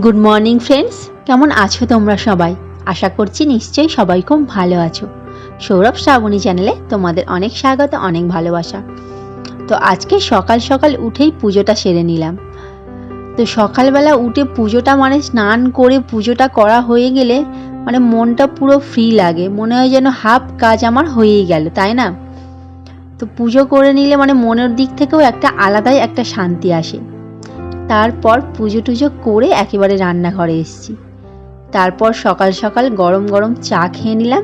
Good morning friends কেমন আছো তোমরা সবাই? আশা করছি নিশ্চয়ই সবাই খুব ভালো আছো। সৌরভ শ্রাবণী চ্যানেলে তোমাদের অনেক স্বাগত, অনেক ভালোবাসা। তো আজকে সকাল সকাল উঠেই পুজোটা সেরে নিলাম। তো সকালবেলা উঠে পুজোটা মানে স্নান করে পুজোটা করা হয়ে গেলে মানে মনটা পুরো ফ্রি লাগে। মনে হয় যেন হাফ কাজ আমার হয়েই গেল, তাই না? তো পুজো করে নিলে মানে মনের দিক থেকেও একটা আলাদাই একটা শান্তি আসে। তারপর পুজো টুজো করে একেবারে রান্নাঘরে এসেছি। তারপর সকাল সকাল গরম গরম চা খেয়ে নিলাম,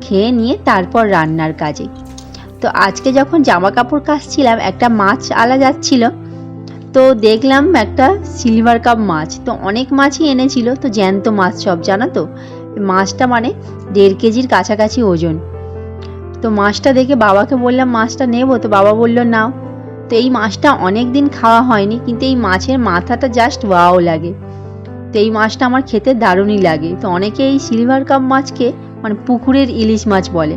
খেয়ে নিয়ে তারপর রান্নার কাজে। তো আজকে যখন জামা কাপড় কাচছিলাম, একটা মাছ আলা যাচ্ছিল, তো দেখলাম একটা সিলভার কাপ মাছ। তো অনেক মাছই এনেছিল, তো জ্যান্ত মাছ সব, জানা তো? মাছটা মানে দেড় কেজির কাছাকাছি ওজন। তো মাছটা দেখে বাবাকে বললাম, মাছটা নেব? তো বাবা বলল, নাও। তো এই মাছটা অনেক দিন খাওয়া হয়নি, কিন্তু এই মাছের মাথাটা জাস্ট ওয়াও লাগে। তো এই মাছটা আমার খেতে দারুণই লাগে। তো অনেকে এই সিলভার কাপ মাছকে মানে পুকুরের ইলিশ মাছ বলে।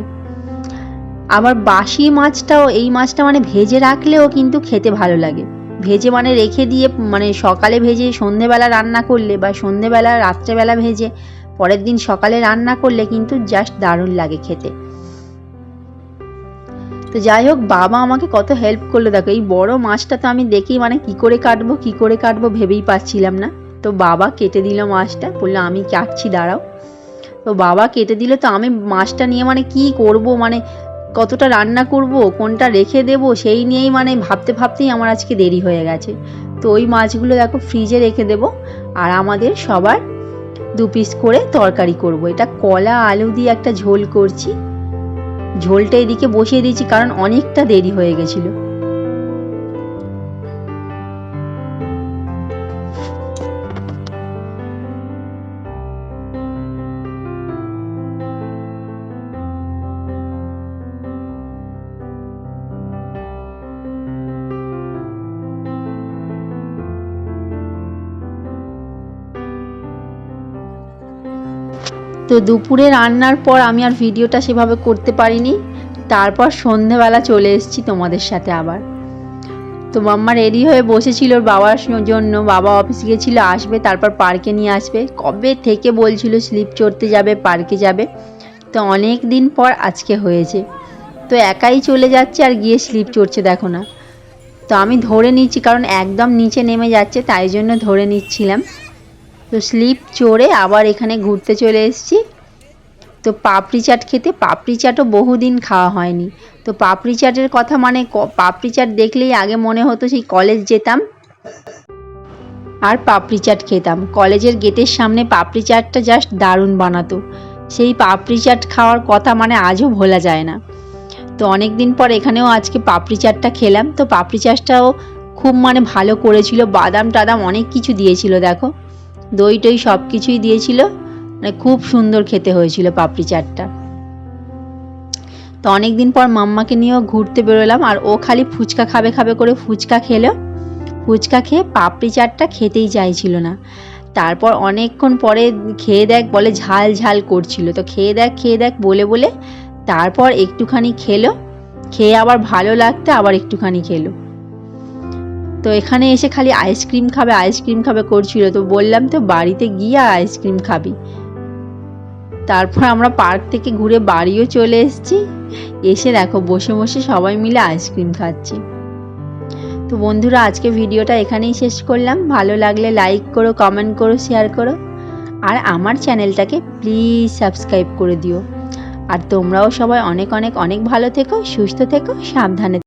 আবার বাসি মাছটাও, এই মাছটা মানে ভেজে রাখলেও কিন্তু খেতে ভালো লাগে। ভেজে মানে রেখে দিয়ে মানে সকালে ভেজে সন্ধেবেলা রান্না করলে বা সন্ধেবেলা, রাত্রেবেলা ভেজে পরের দিন সকালে রান্না করলে কিন্তু জাস্ট দারুণ লাগে খেতে। তো যাই হোক, বাবা আমাকে কত হেল্প করল। দেখো, এই বড় মাছটা তো আমি দেখি মানে কি করে কাটবো, কি করে কাটবো ভেবেই পাচ্ছিলাম না। তো বাবা কেটে দিল মাছটা, বলল, আমি কাটছি, দাঁড়াও। তো বাবা কেটে দিল, তো আমি মাছটা নিয়ে মানে কি করব মানে কতটা রান্না করব, কোনটা রেখে দেব, সেই নিয়েই মানে ভাবতে ভাবতেই আমার আজকে দেরি হয়ে গেছে। তো ওই মাছগুলো দেখো ফ্রিজে রেখে দেব, আর আমাদের সবার দু পিস করে তরকারি করব। এটা কলা, আলু দিয়ে একটা ঝোল করছি। ঝোলটা এদিকে বসিয়ে দিয়েছি কারণ অনেকটা দেরি হয়ে গেছিল। তো দুপুরে রান্নার পর আমি আর ভিডিওটা সেভাবে করতে পারিনি। তারপর সন্ধেবেলা চলে এসেছি তোমাদের সাথে আবার। তো মাম্মা রেডি হয়ে বসেছিল বাবার জন্য। বাবা অফিস গেছিল, আসবে, তারপর পার্কে নিয়ে আসবে। কবে থেকে বলছিল স্লিপ চড়তে যাবে, পার্কে যাবে। তো অনেক দিন পর আজকে হয়েছে। তো একাই চলে যাচ্ছে আর গিয়ে স্লিপ চড়ছে, দেখো না। তো আমি ধরে নিচ্ছি, কারণ একদম নিচে নেমে যাচ্ছে, তাই জন্য ধরে নিচ্ছিলাম। তো স্লিপ চড়ে আবার এখানে ঘুরতে চলে এসেছি। তো পাপড়ি চাট খেতে, পাপড়ি চাটও বহুদিন খাওয়া হয়নি। তো পাপড়ি চাটের কথা মানে পাপড়ি চাট দেখলেই আগে মনে হতো সেই কলেজ যেতাম। আর পাপড়ি চাট খেতাম। কলেজের গেটের সামনে পাপড়ি চাটটা জাস্ট দারুণ বানাতো। সেই পাপড়ি চাট খাওয়ার কথা মানে আজও ভোলা যায় না। তো অনেক দিন পর এখানেও আজকে পাপড়ি চাটটা খেলাম। তো পাপড়ি চাটটাও খুব মানে ভালো করেছিল। বাদাম টাদাম অনেক কিছু দিয়েছিল, দেখো। দই টই সব কিছুই দিয়েছিল। মানে খুব সুন্দর খেতে হয়েছিল পাপড়ি চাটটা। তো অনেক দিন পর মাম্মাকে নিয়েও ঘুরতে বেরোলাম আর ও খালি ফুচকা খাবে খাবে করে ফুচকা খেলো। ফুচকা খেয়ে পাপড়ি চাটটা খেতেই চাইছিল না। তারপর অনেকক্ষণ পরে খেয়ে দেখ বলে ঝাল ঝাল করছিল। তো খেয়ে দেখ খেয়ে দেখ বলে বলে তারপর একটুখানি খেলো। খেয়ে আবার ভালো লাগতে আবার একটুখানি খেলো। তো এখানে এসে খালি আইসক্রিম খাবে আইসক্রিম খাবে করছিল। তো বললাম, তো বাড়িতে গিয়ে আইসক্রিম খাবি। তারপর আমরা পার্ক থেকে ঘুরে বাড়িও চলে এসেছি। এসে দেখো, বসে বসে সবাই মিলে আইসক্রিম খাচ্ছি। তো বন্ধুরা, আজকে ভিডিওটা এখানেই শেষ করলাম। ভালো লাগলে লাইক করো কমেন্ট করো শেয়ার করো। আর আমার চ্যানেলটাকে প্লিজ সাবস্ক্রাইব করে দিও। আর তোমরাও সবাই অনেক অনেক অনেক ভালো থেকো, সুস্থ থেকো, সাবধানে